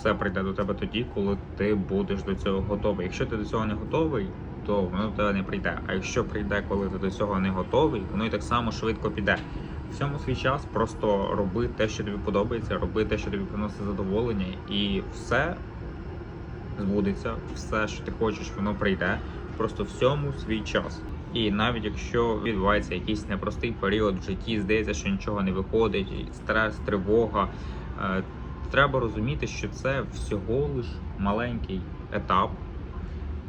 все прийде до тебе тоді, коли ти будеш до цього готовий. Якщо ти до цього не готовий, то воно до тебе не прийде. А якщо прийде, коли ти до цього не готовий, воно і так само швидко піде. Всьому свій час просто роби те, що тобі подобається, роби те, що тобі приносить задоволення, і все збудеться, все, що ти хочеш, воно прийде. Просто всьому свій час. І навіть якщо відбувається якийсь непростий період в житті, здається, що нічого не виходить, стрес, тривога. Треба розуміти, що це всього лиш маленький етап,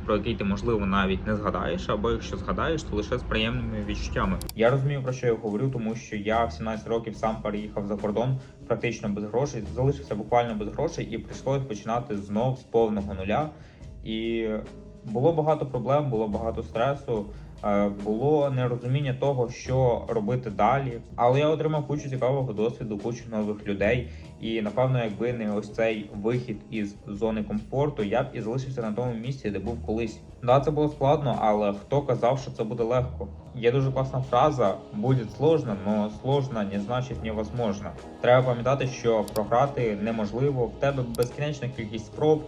про який ти можливо навіть не згадаєш, або якщо згадаєш, то лише з приємними відчуттями. Я розумію про що я говорю, тому що я в 17 років сам переїхав за кордон практично без грошей, залишився буквально без грошей, і прийшлось починати знов з повного нуля. І було багато проблем, було багато стресу. Е, Було нерозуміння того, що робити далі, але я отримав кучу цікавого досвіду, кучу нових людей. І напевно, якби не ось цей вихід із зони комфорту, я б і залишився на тому місці, де був колись. Да, це було складно, але хто казав, що це буде легко? Є дуже класна фраза: буде сложно, но сложно не значить невозможно. Треба пам'ятати, що програти неможливо. В тебе безкінечна кількість спроб.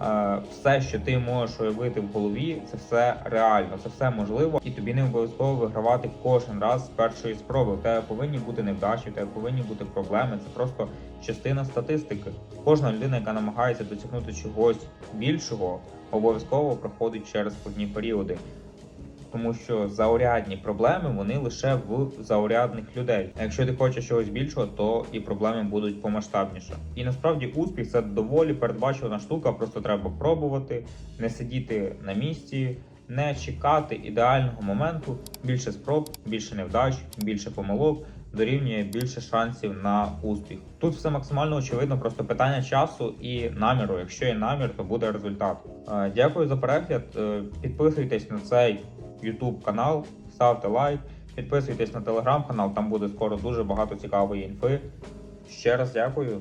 Е, Все, що ти можеш уявити в голові, це все реально, це все можливо, і тобі не обов'язково вигравати кожен раз з першої спроби. У тебе повинні бути невдачі, у тебе повинні бути проблеми. Це просто частина статистики. Кожна людина, яка намагається досягнути чогось більшого, обов'язково проходить через складні періоди. Тому що заурядні проблеми вони лише в заурядних людей. А якщо ти хочеш чогось більшого, то і проблеми будуть помасштабніше. І насправді успіх це доволі передбачувана штука. Просто треба пробувати, не сидіти на місці, не чекати ідеального моменту. Більше спроб, більше невдач, більше помилок дорівнює більше шансів на успіх. Тут все максимально очевидно, просто питання часу і наміру. Якщо є намір, то буде результат. Е, Дякую за перегляд. Е, Підписуйтесь на цей YouTube канал, ставте лайк, підписуйтесь на телеграм канал, там буде скоро дуже багато цікавої інфи. Ще раз дякую.